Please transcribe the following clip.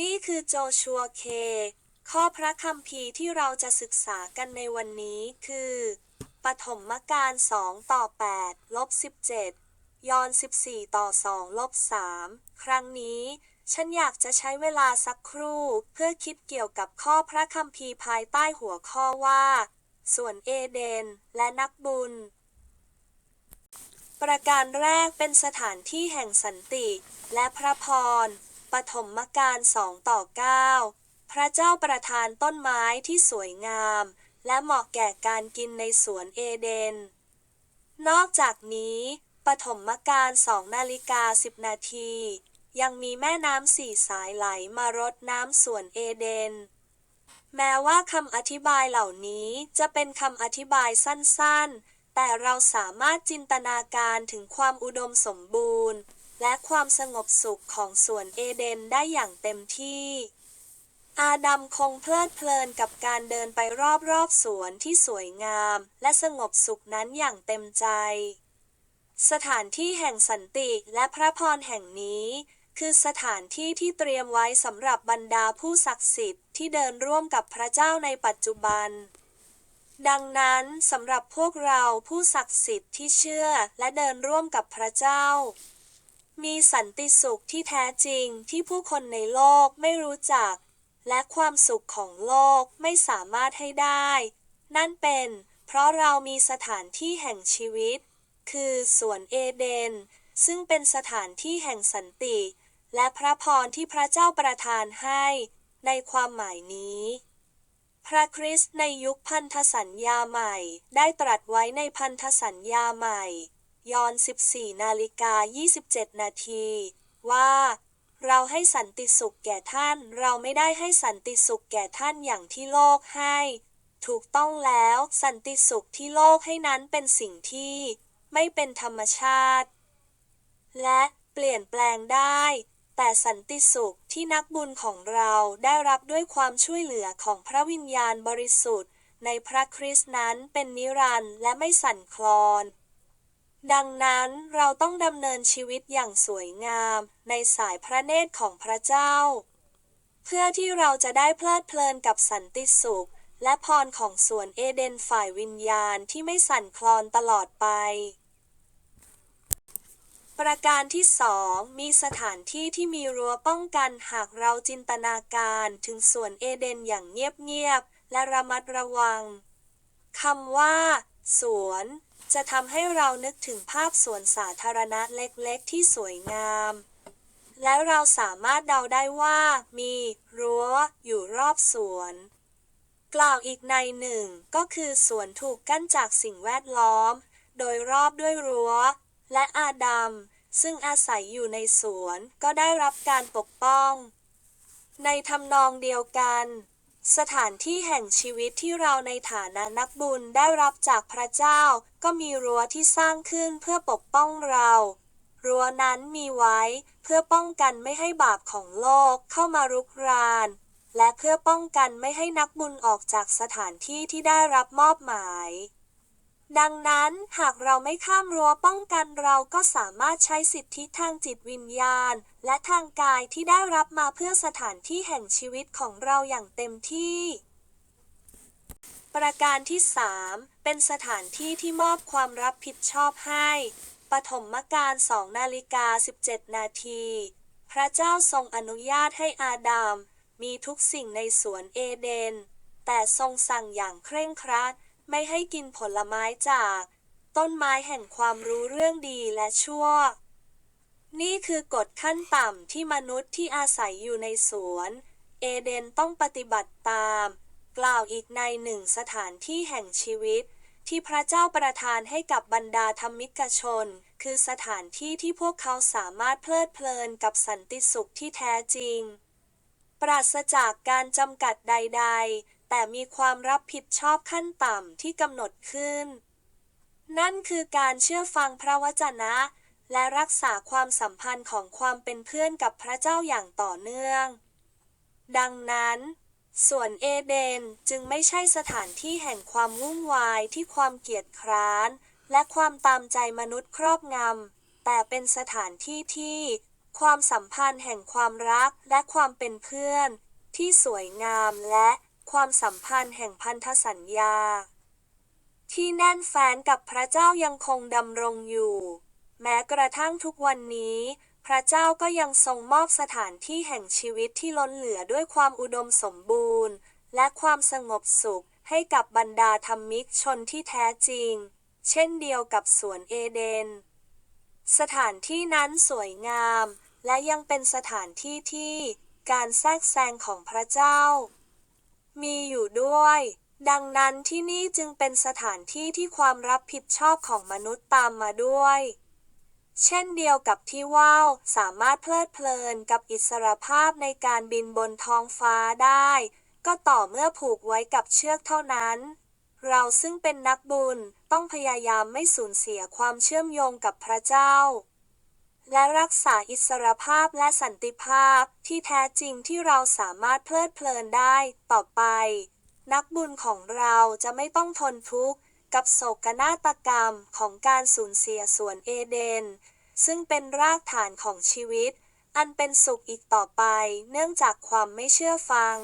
นี่คือโจชัวเค ข้อพระคัมภีร์ที่เราจะศึกษากันในวันนี้คือ ปฐมกาล2ต่อ8ลบ17 ยอน 14 ต่อ2ลบ3ครั้งนี้ ฉันอยากจะใช้เวลาสักครู่ เพื่อคิดเกี่ยวกับข้อพระคัมภีร์ภายใต้หัวข้อว่า ส่วนเอเดน และนักบุญ ประการแรกเป็นสถานที่แห่งสันติ และพระพร ปฐมกาล2ต่อ9พระเจ้าประทานต้นไม้ที่สวยงาม และเหมาะแก่การกินในสวนเอเดน นอกจากนี้ปฐมกาล2นาฬิกา10นาที ยังมีแม่น้ำสี่สายไหลมารดน้ำสวนเอเดน แม้ว่าคำอธิบายเหล่านี้จะเป็นคำอธิบายสั้นๆ แต่เราสามารถจินตนาการถึงความอุดมสมบูรณ์ และความสงบสุขของสวนเอเดนได้อย่างเต็มที่ อาดัมคงเพลิดเพลินกับการเดินไปรอบๆสวนที่สวยงาม และสงบสุขนั้นอย่างเต็มใจ สถานที่แห่งสันติและพระพรแห่งนี้คือสถานที่ที่เตรียมไว้สำหรับบรรดาผู้ศักดิ์สิทธิ์ที่เดินร่วมกับพระเจ้าในปัจจุบัน ดังนั้นสำหรับพวกเราผู้ศักดิ์สิทธิ์ที่เชื่อและเดินร่วมกับพระเจ้า มีสันติสุขที่แท้จริงที่ผู้คนในโลกไม่รู้จัก และความสุขของโลกไม่สามารถให้ได้ นั่นเป็น เพราะเรามีสถานที่แห่งชีวิต คือสวนเอเดน ซึ่งเป็นสถานที่แห่งสันติ และพระพรที่พระเจ้าประทานให้ ในความหมายนี้ พระคริสต์ในยุคพันธสัญญาใหม่ ได้ตรัสไว้ในพันธสัญญาใหม่ ยอน 14 นาฬิกา 27 นาทีว่าเราให้สันติสุขแก่ท่าน เราไม่ได้ให้สันติสุขแก่ท่านอย่างที่โลกให้ ถูกต้องแล้ว สันติสุขที่โลกให้นั้นเป็นสิ่งที่ ไม่เป็นธรรมชาติ และเปลี่ยนแปลงได้ แต่สันติสุขที่นักบุญของเราได้รับด้วยความช่วยเหลือของพระวิญญาณบริสุทธิ์ ในพระคริสต์นั้นเป็นนิรันดร์และไม่สั่นคลอน ดังนั้นเราต้องดำเนินชีวิตอย่างสวยงาม ในสายพระเนตรของพระเจ้า เพื่อที่เราจะได้เพลิดเพลินกับสันติสุข และพรของสวนเอเดนฝ่ายวิญญาณที่ไม่สั่นคลอนตลอดไป ประการที่สองมีสถานที่ที่มีรั้วป้องกันหากเราจินตนาการถึงสวนเอเดนอย่างเงียบๆและระมัดระวังคำว่า สวน จะทำให้เรานึกถึงภาพสวนสาธารณะเล็กๆ ที่สวยงาม และเราสามารถเดาได้ว่า มีรั้วอยู่รอบสวน กล่าวอีกในหนึ่ง ก็คือสวนถูกกั้นจากสิ่งแวดล้อม โดยรอบด้วยรั้ว และอาดัมซึ่งอาศัยอยู่ในสวนก็ได้รับการปกป้อง ในทำนองเดียวกัน สถานที่แห่งชีวิตที่เราในฐานะนักบุญได้รับจากพระเจ้า ก็มีรั้วที่สร้างขึ้นเพื่อปกป้องเรา รั้วนั้นมีไว้เพื่อป้องกันไม่ให้บาปของโลกเข้ามารุกราน และเพื่อป้องกันไม่ให้นักบุญออกจากสถานที่ที่ได้รับมอบหมาย ดังนั้นหากเราไม่ข้ามรั้วป้องกันเราก็สามารถใช้สิทธิทางจิตวิญญาณ และทางกายที่ได้รับมาเพื่อสถานที่แห่งชีวิตของเราอย่างเต็มที่ ประการที่ 3 เป็นสถานที่ที่มอบความรับผิดชอบให้ ปฐมกาล2นาฬิกา 17 นาที พระเจ้าทรงอนุญาตให้อาดัมมีทุกสิ่งในสวนเอเดน แต่ทรงสั่งอย่างเคร่งครัด ไม่ให้กินผลไม้จาก ต้นไม้แห่งความรู้เรื่องดีและชั่ว นี่คือกฎขั้นต่ำที่มนุษย์ที่อาศัยอยู่ในสวน เอเดนต้องปฏิบัติตาม กล่าวอีกในหนึ่งสถานที่แห่งชีวิต ที่พระเจ้าประทานให้กับบรรดาธรรมิกชน คือสถานที่ที่พวกเขาสามารถเพลิดเพลินกับสันติสุขที่แท้จริง ปราศจากการจำกัดใด ๆ แต่มีความรับผิดชอบขั้นต่ำที่กำหนดขึ้น นั่นคือการเชื่อฟังพระวจนะ และรักษาความสัมพันธ์ของความเป็นเพื่อนกับพระเจ้าอย่างต่อเนื่อง ดังนั้นส่วนเอเดนจึงไม่ใช่สถานที่แห่งความวุ่นวายที่ความเกียจคร้าน และความตามใจมนุษย์ครอบงำ แต่เป็นสถานที่ที่ ความสัมพันธ์แห่งความรักและความเป็นเพื่อน ที่สวยงามและ ความสัมพันธ์แห่งพันธสัญญา ที่แน่นแฟ้นกับพระเจ้ายังคงดำรงอยู่ แม้กระทั่งทุกวันนี้ พระเจ้าก็ยังทรงมอบสถานที่แห่งชีวิตที่ล้นเหลือด้วยความอุดมสมบูรณ์ และความสงบสุขให้กับบรรดาธรรมิกชนที่แท้จริง เช่นเดียวกับสวนเอเดน สถานที่นั้นสวยงาม และยังเป็นสถานที่ที่การแทรกแซงของพระเจ้า มีอยู่ด้วย ดังนั้นที่นี่จึงเป็นสถานที่ที่ความรับผิดชอบของมนุษย์ตามมาด้วย เช่นเดียวกับที่ว่าวสามารถเพลิดเพลินกับอิสรภาพในการบินบนท้องฟ้าได้ ก็ต่อเมื่อผูกไว้กับเชือกเท่านั้นเราซึ่งเป็นนักบุญต้องพยายามไม่สูญเสียความเชื่อมโยงกับพระเจ้า และรักษาอิสรภาพและสันติภาพที่แท้จริงที่เราสามารถเพลิดเพลินได้ต่อไป นักบุญของเราจะไม่ต้องทนทุกข์กับโศกนาฏกรรมของการสูญเสียสวนเอเดน ซึ่งเป็นรากฐานของชีวิต อันเป็นสุขอีกต่อไป เนื่องจากความไม่เชื่อฟัง